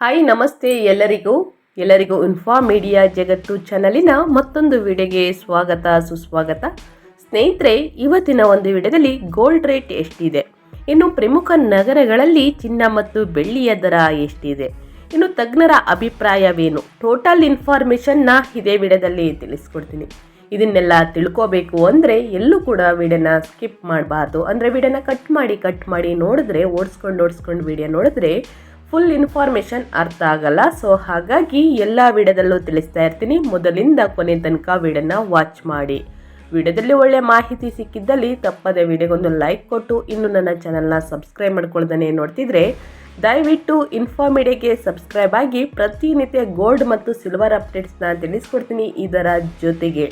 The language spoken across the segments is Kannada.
ಹಾಯ್ ನಮಸ್ತೆ ಎಲ್ಲರಿಗೂ. ಎಲ್ಲರಿಗೂ ಇನ್ಫಾ ಮೀಡಿಯಾ ಜಗತ್ತು ಚಾನಲಿನ ಮತ್ತೊಂದು ವಿಡಿಯೋಗೆ ಸ್ವಾಗತ, ಸುಸ್ವಾಗತ. ಸ್ನೇಹಿತರೆ, ಇವತ್ತಿನ ಒಂದು ವಿಡಿಯೋದಲ್ಲಿ ಗೋಲ್ಡ್ ರೇಟ್ ಎಷ್ಟಿದೆ? ಇನ್ನು ಪ್ರಮುಖ ನಗರಗಳಲ್ಲಿ ಚಿನ್ನ ಮತ್ತು ಬೆಳ್ಳಿಯ ದರ ಎಷ್ಟಿದೆ? ಇನ್ನು ತಜ್ಞರ ಅಭಿಪ್ರಾಯವೇನು? ಟೋಟಲ್ ಇನ್ಫಾರ್ಮೇಷನ್ನ ಇದೇ ವಿಡಿಯೋದಲ್ಲಿ ತಿಳಿಸ್ಕೊಡ್ತೀನಿ. ಇದನ್ನೆಲ್ಲ ತಿಳ್ಕೋಬೇಕು ಅಂದರೆ ಎಲ್ಲೂ ಕೂಡ ವಿಡಿಯೋನ ಸ್ಕಿಪ್ ಮಾಡಬಾರ್ದು. ಅಂದರೆ ವಿಡಿಯೋನ ಕಟ್ ಮಾಡಿ ಕಟ್ ಮಾಡಿ ನೋಡಿದ್ರೆ, ಓಡಿಸ್ಕೊಂಡು ಓಡಿಸ್ಕೊಂಡು ವಿಡಿಯೋ ನೋಡಿದ್ರೆ ಫುಲ್ ಇನ್ಫಾರ್ಮೇಷನ್ ಅರ್ಥ ಆಗಲ್ಲ. ಸೊ ಹಾಗಾಗಿ ಎಲ್ಲ ವಿಡಿಯೋದಲ್ಲೂ ತಿಳಿಸ್ತಾ ಇರ್ತೀನಿ. ಮೊದಲಿಂದ ಕೊನೆ ತನಕ ವಿಡಿಯೋನ ವಾಚ್ ಮಾಡಿ. ವಿಡಿಯೋದಲ್ಲಿ ಒಳ್ಳೆ ಮಾಹಿತಿ ಸಿಕ್ಕಿದ್ದಲ್ಲಿ ತಪ್ಪದೆ ವಿಡಿಯೋಗೊಂದು ಲೈಕ್ ಕೊಟ್ಟು ಇನ್ನು ನನ್ನ ಚಾನಲ್ನ ಸಬ್ಸ್ಕ್ರೈಬ್ ಮಾಡ್ಕೊಳ್ದೇ ನೋಡ್ತಿದ್ರೆ ದಯವಿಟ್ಟು ಇನ್ಫಾರ್ಮಿಡಿಯಾಗೆ ಸಬ್ಸ್ಕ್ರೈಬ್ ಆಗಿ ಪ್ರತಿನಿತ್ಯ ಗೋಲ್ಡ್ ಮತ್ತು ಸಿಲ್ವರ್ ಅಪ್ಡೇಟ್ಸ್ನ ತಿಳಿಸ್ಕೊಡ್ತೀನಿ ಇದರ ಜೊತೆಗೆ.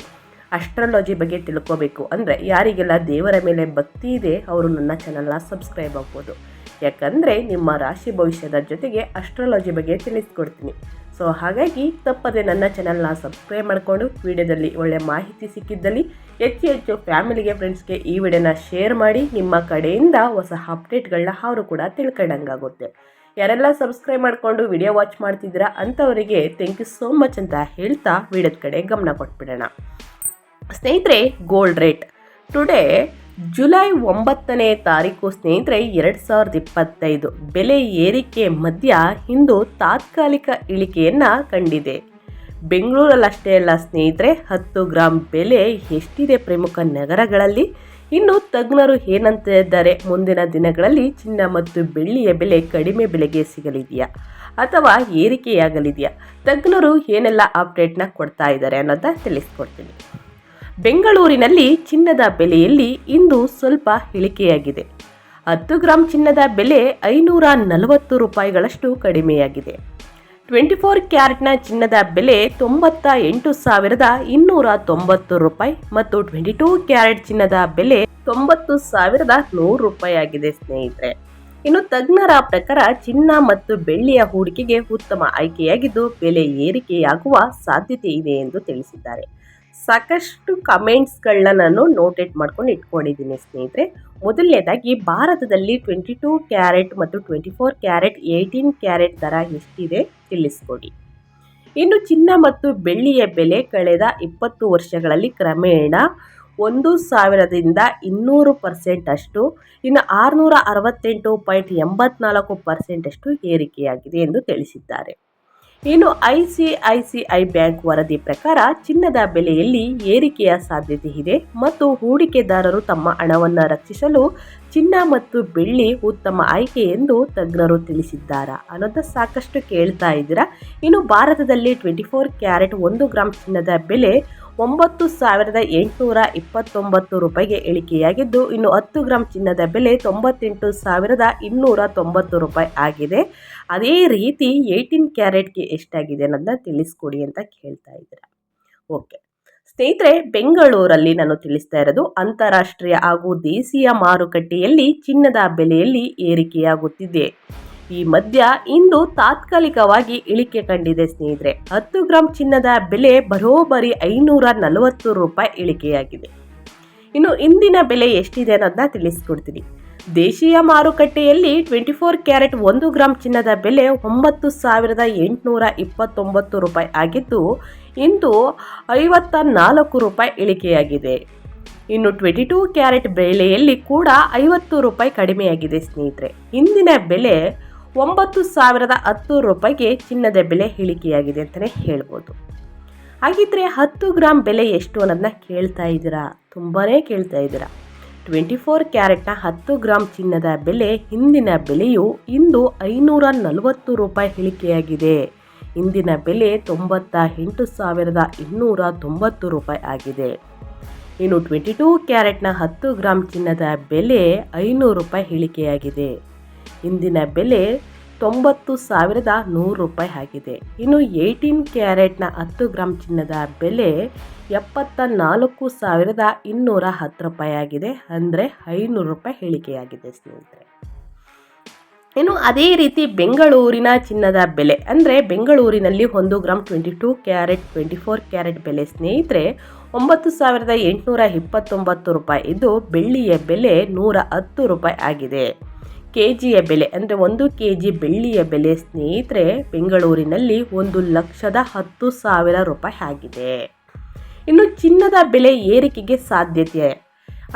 ಅಸ್ಟ್ರಾಲಜಿ ಬಗ್ಗೆ ತಿಳ್ಕೋಬೇಕು. ಅಂದರೆ ಯಾರಿಗೆಲ್ಲ ದೇವರ ಮೇಲೆ ಭಕ್ತಿ ಇದೆ, ಅವರು ನನ್ನ ಚಾನಲ್ನ ಸಬ್ಸ್ಕ್ರೈಬ್ ಆಗ್ಬೋದು. ಯಾಕಂದರೆ ನಿಮ್ಮ ರಾಶಿ ಭವಿಷ್ಯದ ಜೊತೆಗೆ ಅಸ್ಟ್ರಾಲಜಿ ಬಗ್ಗೆ ತಿಳಿಸ್ಕೊಡ್ತೀನಿ. ಸೊ ಹಾಗಾಗಿ ತಪ್ಪದೆ ನನ್ನ ಚಾನಲ್ನ ಸಬ್ಸ್ಕ್ರೈಬ್ ಮಾಡಿಕೊಂಡು ವಿಡಿಯೋದಲ್ಲಿ ಒಳ್ಳೆ ಮಾಹಿತಿ ಸಿಕ್ಕಿದ್ದಲ್ಲಿ ಹೆಚ್ಚು ಹೆಚ್ಚು ಫ್ಯಾಮಿಲಿಗೆ ಫ್ರೆಂಡ್ಸ್ಗೆ ಈ ವಿಡಿಯೋನ ಶೇರ್ ಮಾಡಿ ನಿಮ್ಮ ಕಡೆಯಿಂದ ಹೊಸ ಅಪ್ಡೇಟ್ಗಳನ್ನ ಅವರು ಕೂಡ ತಿಳ್ಕೊಂಡಂಗಾಗುತ್ತೆ. ಯಾರೆಲ್ಲ ಸಬ್ಸ್ಕ್ರೈಬ್ ಮಾಡಿಕೊಂಡು ವಿಡಿಯೋ ವಾಚ್ ಮಾಡ್ತಿದ್ದೀರಾ ಅಂಥವರಿಗೆ ಥ್ಯಾಂಕ್ ಯು ಸೋ ಮಚ್ ಅಂತ ಹೇಳ್ತಾ ವಿಡಿಯೋದ ಕಡೆ ಗಮನ ಕೊಟ್ಬಿಡೋಣ. ಸ್ನೇಹಿತರೆ ಗೋಲ್ಡ್ ರೇಟ್ ಟುಡೇ ಜುಲೈ ಒಂಬತ್ತನೇ ತಾರೀಕು ಸ್ನೇಹಿತರೆ, ಎರಡು ಸಾವಿರದ ಇಪ್ಪತ್ತೈದು. ಬೆಲೆ ಏರಿಕೆ ಮಧ್ಯ ಇಂದು ತಾತ್ಕಾಲಿಕ ಇಳಿಕೆಯನ್ನು ಕಂಡಿದೆ. ಬೆಂಗಳೂರಲ್ಲಷ್ಟೇ ಅಲ್ಲ ಸ್ನೇಹಿತರೆ, ಹತ್ತು ಗ್ರಾಮ್ ಬೆಲೆ ಎಷ್ಟಿದೆ ಪ್ರಮುಖ ನಗರಗಳಲ್ಲಿ? ಇನ್ನು ತಜ್ಞರು ಏನಂತ ಇದ್ದಾರೆ ಮುಂದಿನ ದಿನಗಳಲ್ಲಿ ಚಿನ್ನ ಮತ್ತು ಬೆಳ್ಳಿಯ ಬೆಲೆ ಕಡಿಮೆ ಬೆಲೆಗೆ ಸಿಗಲಿದೆಯಾ ಅಥವಾ ಏರಿಕೆಯಾಗಲಿದೆಯಾ? ತಜ್ಞರು ಏನೆಲ್ಲ ಅಪ್ಡೇಟ್ನ ಕೊಡ್ತಾ ಇದ್ದಾರೆ ಅನ್ನೋದನ್ನ ತಿಳಿಸ್ಕೊಡ್ತೀನಿ. ಬೆಂಗಳೂರಿನಲ್ಲಿ ಚಿನ್ನದ ಬೆಲೆಯಲ್ಲಿ ಇಂದು ಸ್ವಲ್ಪ ಇಳಿಕೆಯಾಗಿದೆ ಹತ್ತು ಗ್ರಾಂ ಚಿನ್ನದ ಬೆಲೆ ಐನೂರ ನಲವತ್ತು ರೂಪಾಯಿಗಳಷ್ಟು ಕಡಿಮೆಯಾಗಿದೆ. ಟ್ವೆಂಟಿ ಫೋರ್ ಕ್ಯಾರೆಟ್ನ ಚಿನ್ನದ ಬೆಲೆ ತೊಂಬತ್ತ ಎಂಟು ಸಾವಿರದ ಇನ್ನೂರ ತೊಂಬತ್ತು ರೂಪಾಯಿ ಮತ್ತು ಟ್ವೆಂಟಿ ಟೂ ಕ್ಯಾರೆಟ್ ಚಿನ್ನದ ಬೆಲೆ ತೊಂಬತ್ತು ಸಾವಿರದ ನೂರು ರೂಪಾಯಿ ಆಗಿದೆ ಸ್ನೇಹಿತರೆ. ಇನ್ನು ತಜ್ಞರ ಪ್ರಕಾರ ಚಿನ್ನ ಮತ್ತು ಬೆಳ್ಳಿಯ ಹೂಡಿಕೆಗೆ ಉತ್ತಮ ಆಯ್ಕೆಯಾಗಿದ್ದು, ಬೆಲೆ ಏರಿಕೆಯಾಗುವ ಸಾಧ್ಯತೆ ಇದೆ ಎಂದು ತಿಳಿಸಿದ್ದಾರೆ. ಸಾಕಷ್ಟು ಕಮೆಂಟ್ಸ್ಗಳನ್ನ ನಾನು ನೋಟೇಟ್ ಮಾಡ್ಕೊಂಡು ಇಟ್ಕೊಂಡಿದ್ದೀನಿ ಸ್ನೇಹಿತರೆ. ಮೊದಲನೇದಾಗಿ ಭಾರತದಲ್ಲಿ ಟ್ವೆಂಟಿ ಟೂ ಕ್ಯಾರೆಟ್ ಮತ್ತು twenty four carat eighteen carat ದರ ಎಷ್ಟಿದೆ ತಿಳಿಸ್ಕೊಡಿ. ಇನ್ನು ಚಿನ್ನ ಮತ್ತು ಬೆಳ್ಳಿಯ ಬೆಲೆ ಕಳೆದ ಇಪ್ಪತ್ತು ವರ್ಷಗಳಲ್ಲಿ ಕ್ರಮೇಣ ಒಂದು ಸಾವಿರದಿಂದ ಇನ್ನೂರು ಪರ್ಸೆಂಟ್ ಅಷ್ಟು, ಇನ್ನು ಆರುನೂರ ಅರವತ್ತೆಂಟು ಪಾಯಿಂಟ್ ಎಂಬತ್ನಾಲ್ಕು ಪರ್ಸೆಂಟಷ್ಟು ಏರಿಕೆಯಾಗಿದೆ ಎಂದು ತಿಳಿಸಿದ್ದಾರೆ. ಇನ್ನು I C I C I bank ವರದಿ ಪ್ರಕಾರ ಚಿನ್ನದ ಬೆಲೆಯಲ್ಲಿ ಏರಿಕೆಯ ಸಾಧ್ಯತೆ ಇದೆ ಮತ್ತು ಹೂಡಿಕೆದಾರರು ತಮ್ಮ ಹಣವನ್ನು ರಕ್ಷಿಸಲು ಚಿನ್ನ ಮತ್ತು ಬೆಳ್ಳಿ ಉತ್ತಮ ಆಯ್ಕೆ ಎಂದು ತಜ್ಞರು ತಿಳಿಸಿದ್ದಾರೆ. ಅನ್ನೋದು ಸಾಕಷ್ಟು ಕೇಳ್ತಾ ಇದ್ದೀರಾ. ಇನ್ನು ಭಾರತದಲ್ಲಿ ಟ್ವೆಂಟಿ ಫೋರ್ ಕ್ಯಾರೆಟ್ ಒಂದು ಗ್ರಾಮ್ ಚಿನ್ನದ ಬೆಲೆ ಒಂಬತ್ತು ಸಾವಿರದ ಎಂಟುನೂರ ಇಪ್ಪತ್ತೊಂಬತ್ತು ರೂಪಾಯಿಗೆ ಇಳಿಕೆಯಾಗಿದ್ದು, ಇನ್ನು ಹತ್ತು ಗ್ರಾಂ ಚಿನ್ನದ ಬೆಲೆ ತೊಂಬತ್ತೆಂಟು ಸಾವಿರದ ಇನ್ನೂರ ತೊಂಬತ್ತು ರೂಪಾಯಿ ಆಗಿದೆ. ಅದೇ ರೀತಿ ಏಯ್ಟೀನ್ ಕ್ಯಾರೆಟ್ಗೆ ಎಷ್ಟಾಗಿದೆ ಅನ್ನೋದನ್ನ ತಿಳಿಸ್ಕೊಡಿ ಅಂತ ಕೇಳ್ತಾ ಇದ್ದೀರಾ. ಓಕೆ. ಸ್ನೇಹಿತರೆ, ಬೆಂಗಳೂರಲ್ಲಿ ನಾನು ತಿಳಿಸ್ತಾ ಇರೋದು, ಅಂತಾರಾಷ್ಟ್ರೀಯ ಹಾಗೂ ದೇಶೀಯ ಮಾರುಕಟ್ಟೆಯಲ್ಲಿ ಚಿನ್ನದ ಬೆಲೆಯಲ್ಲಿ ಏರಿಕೆಯಾಗುತ್ತಿದೆ. ಈ ಮಧ್ಯ ಇಂದು ತಾತ್ಕಾಲಿಕವಾಗಿ ಇಳಿಕೆ ಕಂಡಿದೆ ಸ್ನೇಹಿತರೆ. ಹತ್ತು ಗ್ರಾಂ ಚಿನ್ನದ ಬೆಲೆ ಬರೋಬ್ಬರಿ ಐನೂರ ನಲವತ್ತು ರೂಪಾಯಿ ಇಳಿಕೆಯಾಗಿದೆ. ಇನ್ನು ಇಂದಿನ ಬೆಲೆ ಎಷ್ಟಿದೆ ಅನ್ನೋದನ್ನ ತಿಳಿಸ್ಕೊಡ್ತೀನಿ. ದೇಶೀಯ ಮಾರುಕಟ್ಟೆಯಲ್ಲಿ ಟ್ವೆಂಟಿ ಫೋರ್ ಕ್ಯಾರೆಟ್ ಒಂದು ಗ್ರಾಂ ಚಿನ್ನದ ಬೆಲೆ ಒಂಬತ್ತು ಸಾವಿರದ ಎಂಟುನೂರ ಇಪ್ಪತ್ತೊಂಬತ್ತು ರೂಪಾಯಿ ಆಗಿದ್ದು, ಇಂದು ಐವತ್ತ ನಾಲ್ಕು ರೂಪಾಯಿ ಇಳಿಕೆಯಾಗಿದೆ. ಇನ್ನು ಟ್ವೆಂಟಿ ಟೂ ಕ್ಯಾರೆಟ್ ಬೆಲೆಯಲ್ಲಿ ಕೂಡ ಐವತ್ತು ರೂಪಾಯಿ ಕಡಿಮೆಯಾಗಿದೆ ಸ್ನೇಹಿತರೆ. ಇಂದಿನ ಬೆಲೆ ಒಂಬತ್ತು ಸಾವಿರದ ಹತ್ತು ರೂಪಾಯಿಗೆ ಚಿನ್ನದ ಬೆಲೆ ಇಳಿಕೆಯಾಗಿದೆ ಅಂತಲೇ ಹೇಳ್ಬೋದು. ಹಾಗಿದ್ರೆ ಹತ್ತು ಗ್ರಾಮ್ ಬೆಲೆ ಎಷ್ಟು ಅನ್ನೋದನ್ನ ಕೇಳ್ತಾ ಇದ್ದೀರಾ? ತುಂಬಾ ಕೇಳ್ತಾ ಇದ್ದೀರಾ. ಟ್ವೆಂಟಿ ಫೋರ್ ಕ್ಯಾರೆಟ್ನ ಹತ್ತು ಗ್ರಾಮ್ ಚಿನ್ನದ ಬೆಲೆ ಹಿಂದಿನ ಬೆಲೆಯು ಇಂದು ಐನೂರ ನಲವತ್ತು ರೂಪಾಯಿ ಇಳಿಕೆಯಾಗಿದೆ ಇಂದಿನ ಬೆಲೆ ತೊಂಬತ್ತ ಎಂಟು ಸಾವಿರದ ಇನ್ನೂರ ತೊಂಬತ್ತು ರೂಪಾಯಿ ಆಗಿದೆ. ಇನ್ನು ಟ್ವೆಂಟಿ ಟೂ ಕ್ಯಾರೆಟ್ನ ಹತ್ತು ಗ್ರಾಮ್ ಚಿನ್ನದ ಬೆಲೆ ಐನೂರು ರೂಪಾಯಿ ಇಳಿಕೆಯಾಗಿದೆ ಇಂದಿನ ಬೆಲೆ ತೊಂಬತ್ತು ಸಾವಿರದ ನೂರು ರೂಪಾಯಿ ಆಗಿದೆ. ಇನ್ನು ಏಯ್ಟೀನ್ ಕ್ಯಾರೆಟ್ನ ಹತ್ತು ಗ್ರಾಮ್ ಚಿನ್ನದ ಬೆಲೆ ಎಪ್ಪತ್ತ ನಾಲ್ಕು ಸಾವಿರದ ಇನ್ನೂರ ಹತ್ತು ರೂಪಾಯಿ ಆಗಿದೆ ಅಂದರೆ ಐನೂರು ರೂಪಾಯಿ ಹೇಳಿಕೆಯಾಗಿದೆ ಸ್ನೇಹಿತರೆ. ಇನ್ನು ಅದೇ ರೀತಿ ಬೆಂಗಳೂರಿನ ಚಿನ್ನದ ಬೆಲೆ ಅಂದರೆ ಬೆಂಗಳೂರಿನಲ್ಲಿ ಒಂದು gram twenty two carat, twenty four carat ಬೆಲೆ ಸ್ನೇಹಿತರೆ ಒಂಬತ್ತು ಸಾವಿರದ ಎಂಟುನೂರ ಇಪ್ಪತ್ತೊಂಬತ್ತು ರೂಪಾಯಿ. ಇದು ಬೆಳ್ಳಿಯ ಬೆಲೆ ನೂರ ಹತ್ತು ರೂಪಾಯಿ ಆಗಿದೆ. ಕೆ ಜಿಯ ಬೆಲೆ, ಅಂದರೆ ಒಂದು ಕೆ ಜಿ ಬೆಳ್ಳಿಯ ಬೆಲೆ ಸ್ನೇಹಿತರೆ, ಬೆಂಗಳೂರಿನಲ್ಲಿ ಒಂದು ಲಕ್ಷದ ಹತ್ತು ಸಾವಿರ ರೂಪಾಯಿ ಆಗಿದೆ. ಇನ್ನು ಚಿನ್ನದ ಬೆಲೆ ಏರಿಕೆಗೆ ಸಾಧ್ಯತೆ.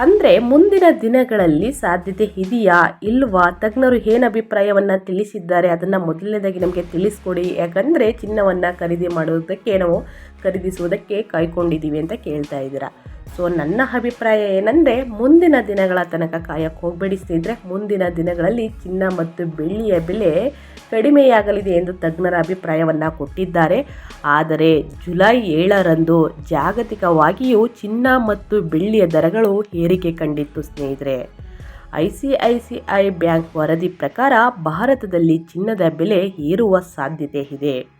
ಅಂದರೆ ಮುಂದಿನ ದಿನಗಳಲ್ಲಿ ಸಾಧ್ಯತೆ ಇದೆಯಾ, ಇಲ್ವಾ? ತಜ್ಞರು ಏನು ಅಭಿಪ್ರಾಯವನ್ನು ತಿಳಿಸಿದ್ದಾರೆ, ಅದನ್ನು ಮೊದಲನೇದಾಗಿ ನಮಗೆ ತಿಳಿಸ್ಕೊಡಿ. ಯಾಕಂದರೆ ಚಿನ್ನವನ್ನು ಖರೀದಿ ಮಾಡುವುದಕ್ಕೆ, ನಾವು ಖರೀದಿಸುವುದಕ್ಕೆ ಕಾಯ್ಕೊಂಡಿದ್ದೀವಿ ಅಂತ ಕೇಳ್ತಾ ಇದ್ದೀರಾ. ಸೊ ನನ್ನ ಅಭಿಪ್ರಾಯ ಏನಂದರೆ, ಮುಂದಿನ ದಿನಗಳ ತನಕ ಕಾಯಕ್ಕೆ ಹೋಗಬೇಡಿ ಸ್ನೇಹಿತರೆ. ಮುಂದಿನ ದಿನಗಳಲ್ಲಿ ಚಿನ್ನ ಮತ್ತು ಬೆಳ್ಳಿಯ ಬೆಲೆ ಕಡಿಮೆಯಾಗಲಿದೆ ಎಂದು ತಜ್ಞರ ಅಭಿಪ್ರಾಯವನ್ನು ಕೊಟ್ಟಿದ್ದಾರೆ. ಆದರೆ ಜುಲೈ ಏಳರಂದು ಜಾಗತಿಕವಾಗಿಯೂ ಚಿನ್ನ ಮತ್ತು ಬೆಳ್ಳಿಯ ದರಗಳು ಏರಿಕೆ ಕಂಡಿತ್ತು ಸ್ನೇಹಿತರೆ. I C I C I bank ವರದಿ ಪ್ರಕಾರ ಭಾರತದಲ್ಲಿ ಚಿನ್ನದ ಬೆಲೆ ಏರುವ ಸಾಧ್ಯತೆ ಇದೆ.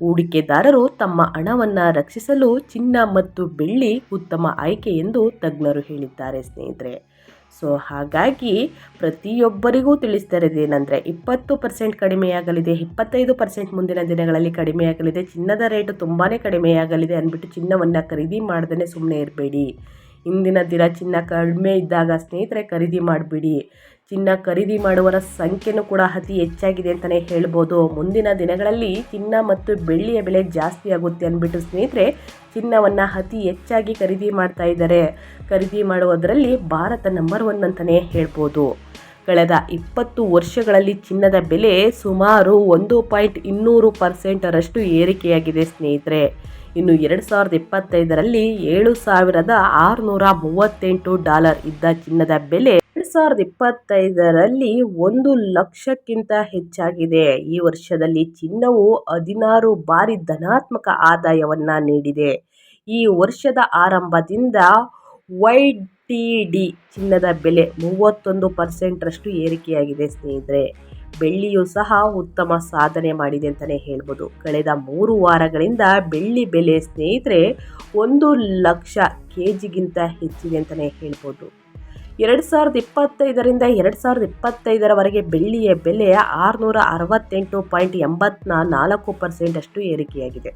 ಹೂಡಿಕೆದಾರರು ತಮ್ಮ ಹಣವನ್ನು ರಕ್ಷಿಸಲು ಚಿನ್ನ ಮತ್ತು ಬೆಳ್ಳಿ ಉತ್ತಮ ಆಯ್ಕೆ ಎಂದು ತಜ್ಞರು ಹೇಳಿದ್ದಾರೆ ಸ್ನೇಹಿತರೆ. ಸೊ, ಹಾಗಾಗಿ ಪ್ರತಿಯೊಬ್ಬರಿಗೂ ತಿಳಿಸ್ತಿರೋದೇನೆಂದರೆ ಇಪ್ಪತ್ತು ಪರ್ಸೆಂಟ್ ಕಡಿಮೆಯಾಗಲಿದೆ, ಇಪ್ಪತ್ತೈದು ಪರ್ಸೆಂಟ್ ಮುಂದಿನ ದಿನಗಳಲ್ಲಿ ಕಡಿಮೆಯಾಗಲಿದೆ, ಚಿನ್ನದ ರೇಟು ತುಂಬಾ ಕಡಿಮೆಯಾಗಲಿದೆ ಅಂದ್ಬಿಟ್ಟು ಚಿನ್ನವನ್ನು ಖರೀದಿ ಮಾಡ್ದೇ ಸುಮ್ಮನೆ ಇರಬೇಡಿ. ಇಂದಿನ ದಿನ ಚಿನ್ನ ಕಡಿಮೆ ಇದ್ದಾಗ ಸ್ನೇಹಿತರೆ ಖರೀದಿ ಮಾಡಿಬಿಡಿ. ಚಿನ್ನ ಖರೀದಿ ಮಾಡುವರ ಸಂಖ್ಯೆನೂ ಕೂಡ ಅತಿ ಹೆಚ್ಚಾಗಿದೆ ಅಂತಲೇ ಹೇಳ್ಬೋದು. ಮುಂದಿನ ದಿನಗಳಲ್ಲಿ ಚಿನ್ನ ಮತ್ತು ಬೆಳ್ಳಿಯ ಬೆಲೆ ಜಾಸ್ತಿ ಆಗುತ್ತೆ ಅಂದ್ಬಿಟ್ಟು ಸ್ನೇಹಿತರೆ ಚಿನ್ನವನ್ನು ಅತಿ ಹೆಚ್ಚಾಗಿ ಖರೀದಿ ಮಾಡ್ತಾ ಇದ್ದಾರೆ. ಖರೀದಿ ಮಾಡುವುದರಲ್ಲಿ ಭಾರತ ನಂಬರ್ ಒನ್ ಅಂತಲೇ ಹೇಳ್ಬೋದು. ಕಳೆದ ಇಪ್ಪತ್ತು ವರ್ಷಗಳಲ್ಲಿ ಚಿನ್ನದ ಬೆಲೆ ಸುಮಾರು ಒಂದು ಪಾಯಿಂಟ್ ಇನ್ನೂರು ಪರ್ಸೆಂಟರಷ್ಟು ಏರಿಕೆಯಾಗಿದೆ ಸ್ನೇಹಿತರೆ. ಇನ್ನು ಎರಡು ಸಾವಿರದ ಇಪ್ಪತ್ತೈದರಲ್ಲಿ ಏಳು ಸಾವಿರದ ಆರುನೂರ ಮೂವತ್ತೆಂಟು ಡಾಲರ್ ಇದ್ದ ಚಿನ್ನದ ಬೆಲೆ ಎರಡು ಸಾವಿರದ ಇಪ್ಪತ್ತೈದರಲ್ಲಿ ಒಂದು ಲಕ್ಷಕ್ಕಿಂತ ಹೆಚ್ಚಾಗಿದೆ. ಈ ವರ್ಷದಲ್ಲಿ ಚಿನ್ನವು ಹದಿನಾರು ಬಾರಿ ಧನಾತ್ಮಕ ಆದಾಯವನ್ನು ನೀಡಿದೆ. ಈ ವರ್ಷದ ಆರಂಭದಿಂದ ವೈ ಟಿ ಡಿ ಚಿನ್ನದ ಬೆಲೆ ಮೂವತ್ತೊಂದು ಪರ್ಸೆಂಟ್ರಷ್ಟು ಏರಿಕೆಯಾಗಿದೆ ಸ್ನೇಹಿತರೆ. ಬೆಳ್ಳಿಯು ಸಹ ಉತ್ತಮ ಸಾಧನೆ ಮಾಡಿದೆ ಅಂತಲೇ ಹೇಳ್ಬೋದು. ಕಳೆದ ಮೂರು ವಾರಗಳಿಂದ ಬೆಳ್ಳಿ ಬೆಲೆ ಸ್ನೇಹಿತರೆ ಒಂದು ಲಕ್ಷ ಕೆ ಜಿಗಿಂತ ಹೆಚ್ಚಿದೆ ಅಂತಲೇ ಹೇಳ್ಬೋದು. ಎರಡು ಸಾವಿರದ ಇಪ್ಪತ್ತೈದರಿಂದ ಎರಡು ಸಾವಿರದ ಇಪ್ಪತ್ತೈದರವರೆಗೆ ಬೆಳ್ಳಿಯ ಬೆಲೆ ಆರುನೂರ ಅರವತ್ತೆಂಟು ಪಾಯಿಂಟ್ ಎಂಬತ್ನ ನಾಲ್ಕು ಪರ್ಸೆಂಟಷ್ಟು ಏರಿಕೆಯಾಗಿದೆ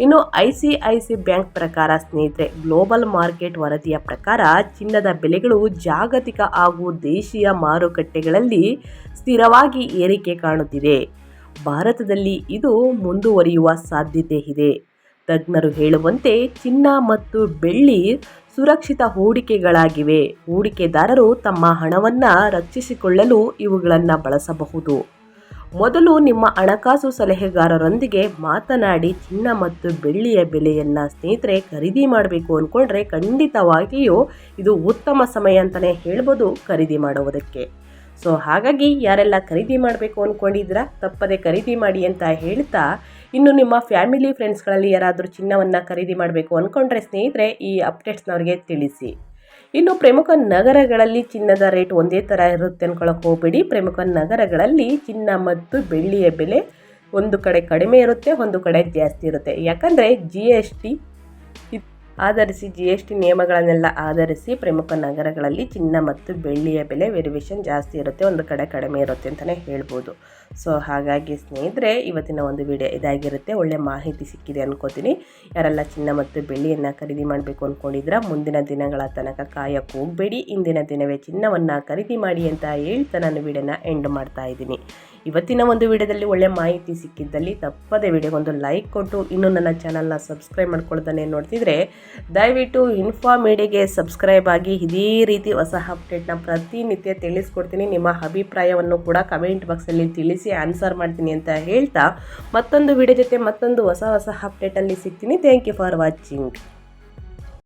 ಇನ್ನು I C I C bank ಪ್ರಕಾರ ಸ್ನೇಹಿತರೆ, ಗ್ಲೋಬಲ್ ಮಾರ್ಕೆಟ್ ವರದಿಯ ಪ್ರಕಾರ ಚಿನ್ನದ ಬೆಲೆಗಳು ಜಾಗತಿಕ ಹಾಗೂ ದೇಶೀಯ ಮಾರುಕಟ್ಟೆಗಳಲ್ಲಿ ಸ್ಥಿರವಾಗಿ ಏರಿಕೆ ಕಾಣುತ್ತಿದೆ. ಭಾರತದಲ್ಲಿ ಇದು ಮುಂದುವರಿಯುವ ಸಾಧ್ಯತೆ ಇದೆ. ತಜ್ಞರು ಹೇಳುವಂತೆ ಚಿನ್ನ ಮತ್ತು ಬೆಳ್ಳಿ ಸುರಕ್ಷಿತ ಹೂಡಿಕೆಗಳಾಗಿವೆ. ಹೂಡಿಕೆದಾರರು ತಮ್ಮ ಹಣವನ್ನು ರಕ್ಷಿಸಿಕೊಳ್ಳಲು ಇವುಗಳನ್ನು ಬಳಸಬಹುದು. ಮೊದಲು ನಿಮ್ಮ ಹಣಕಾಸು ಸಲಹೆಗಾರರೊಂದಿಗೆ ಮಾತನಾಡಿ ಚಿನ್ನ ಮತ್ತು ಬೆಳ್ಳಿಯ ಬೆಲೆಯನ್ನು ಸ್ನೇಹಿತರೆ ಖರೀದಿ ಮಾಡಬೇಕು ಅಂದ್ಕೊಂಡ್ರೆ ಖಂಡಿತವಾಗಿಯೂ ಇದು ಉತ್ತಮ ಸಮಯ ಅಂತಲೇ ಹೇಳ್ಬೋದು ಖರೀದಿ ಮಾಡುವುದಕ್ಕೆ. ಸೊ ಹಾಗಾಗಿ ಯಾರೆಲ್ಲ ಖರೀದಿ ಮಾಡಬೇಕು ಅಂದ್ಕೊಂಡಿದ್ದೀರಾ ತಪ್ಪದೇ ಖರೀದಿ ಮಾಡಿ ಅಂತ ಹೇಳ್ತಾ, ಇನ್ನು ನಿಮ್ಮ ಫ್ಯಾಮಿಲಿ ಫ್ರೆಂಡ್ಸ್ಗಳಲ್ಲಿ ಯಾರಾದರೂ ಚಿನ್ನವನ್ನು ಖರೀದಿ ಮಾಡಬೇಕು ಅಂದ್ಕೊಂಡ್ರೆ ಸ್ನೇಹಿತರೆ, ಈ ಅಪ್ಡೇಟ್ಸ್ನವ್ರಿಗೆ ತಿಳಿಸಿ. ಇನ್ನು ಪ್ರಮುಖ ನಗರಗಳಲ್ಲಿ ಚಿನ್ನದ ರೇಟ್ ಒಂದೇ ಥರ ಇರುತ್ತೆ ಅನ್ಕೊಳಕ್ಕೆ ಹೋಗ್ಬೇಡಿ. ಪ್ರಮುಖ ನಗರಗಳಲ್ಲಿ ಚಿನ್ನ ಮತ್ತು ಬೆಳ್ಳಿಯ ಬೆಲೆ ಒಂದು ಕಡೆ ಕಡಿಮೆ ಇರುತ್ತೆ, ಒಂದು ಕಡೆ ಜಾಸ್ತಿ ಇರುತ್ತೆ. ಯಾಕಂದರೆ ಜಿ ಎಸ್ ಟಿ ಆಧರಿಸಿ ಜಿ ಎಸ್ ಟಿ ನಿಯಮಗಳನ್ನೆಲ್ಲ ಆಧರಿಸಿ ಪ್ರಮುಖ ನಗರಗಳಲ್ಲಿ ಚಿನ್ನ ಮತ್ತು ಬೆಳ್ಳಿಯ ಬೆಲೆ ವೆರಿವೇಷನ್ ಜಾಸ್ತಿ ಇರುತ್ತೆ, ಒಂದು ಕಡೆ ಕಡಿಮೆ ಇರುತ್ತೆ ಅಂತಲೇ ಹೇಳ್ಬೋದು. ಸೊ ಹಾಗಾಗಿ ಸ್ನೇಹಿತರೆ, ಇವತ್ತಿನ ಒಂದು ವಿಡಿಯೋ ಇದಾಗಿರುತ್ತೆ. ಒಳ್ಳೆ ಮಾಹಿತಿ ಸಿಕ್ಕಿದೆ ಅನ್ಕೋತೀನಿ. ಯಾರೆಲ್ಲ ಚಿನ್ನ ಮತ್ತು ಬೆಳ್ಳಿಯನ್ನು ಖರೀದಿ ಮಾಡಬೇಕು ಅಂದ್ಕೊಂಡಿದ್ರೆ ಮುಂದಿನ ದಿನಗಳ ತನಕ ಕಾಯಕ್ಕೆ ಹೋಗಬೇಡಿ. ಇಂದಿನ ದಿನವೇ ಚಿನ್ನವನ್ನು ಖರೀದಿ ಮಾಡಿ ಅಂತ ಹೇಳ್ತಾ ನಾನು ವಿಡಿಯೋನ ಎಂಡ್ ಮಾಡ್ತಾ ಇದ್ದೀನಿ. ಇವತ್ತಿನ ಒಂದು ವಿಡಿಯೋದಲ್ಲಿ ಒಳ್ಳೆ ಮಾಹಿತಿ ಸಿಕ್ಕಿದ್ದಲ್ಲಿ ತಪ್ಪದೆ ವಿಡಿಯೋಗೊಂದು ಲೈಕ್ ಕೊಟ್ಟು, ಇನ್ನೂ ನನ್ನ ಚಾನಲ್ನ ಸಬ್ಸ್ಕ್ರೈಬ್ ಮಾಡ್ಕೊಳ್ತಾನೆ ನೋಡ್ತಿದ್ರೆ, ದಯವಿಟ್ಟು ಇನ್ಫಾ ಮೀಡಿಯಾಗೆ ಸಬ್ಸ್ಕ್ರೈಬ್ ಆಗಿ ಇದೇ ರೀತಿ ಹೊಸ ಅಪ್ಡೇಟ್ನ ಪ್ರತಿನಿತ್ಯ ತಿಳಿಸ್ಕೊಡ್ತೀನಿ. ನಿಮ್ಮ ಅಭಿಪ್ರಾಯವನ್ನು ಕೂಡ ಕಮೆಂಟ್ ಬಾಕ್ಸಲ್ಲಿ ತಿಳಿಸಿ. ಆನ್ಸರ್ ಮಾಡ್ತೀನಿ ಅಂತ ಹೇಳ್ತಾ ಮತ್ತೊಂದು ವಿಡಿಯೋ ಜೊತೆ ಮತ್ತೊಂದು ಹೊಸ ಹೊಸ ಅಪ್ಡೇಟಲ್ಲಿ ಸಿಗ್ತೀನಿ. Thank you for watching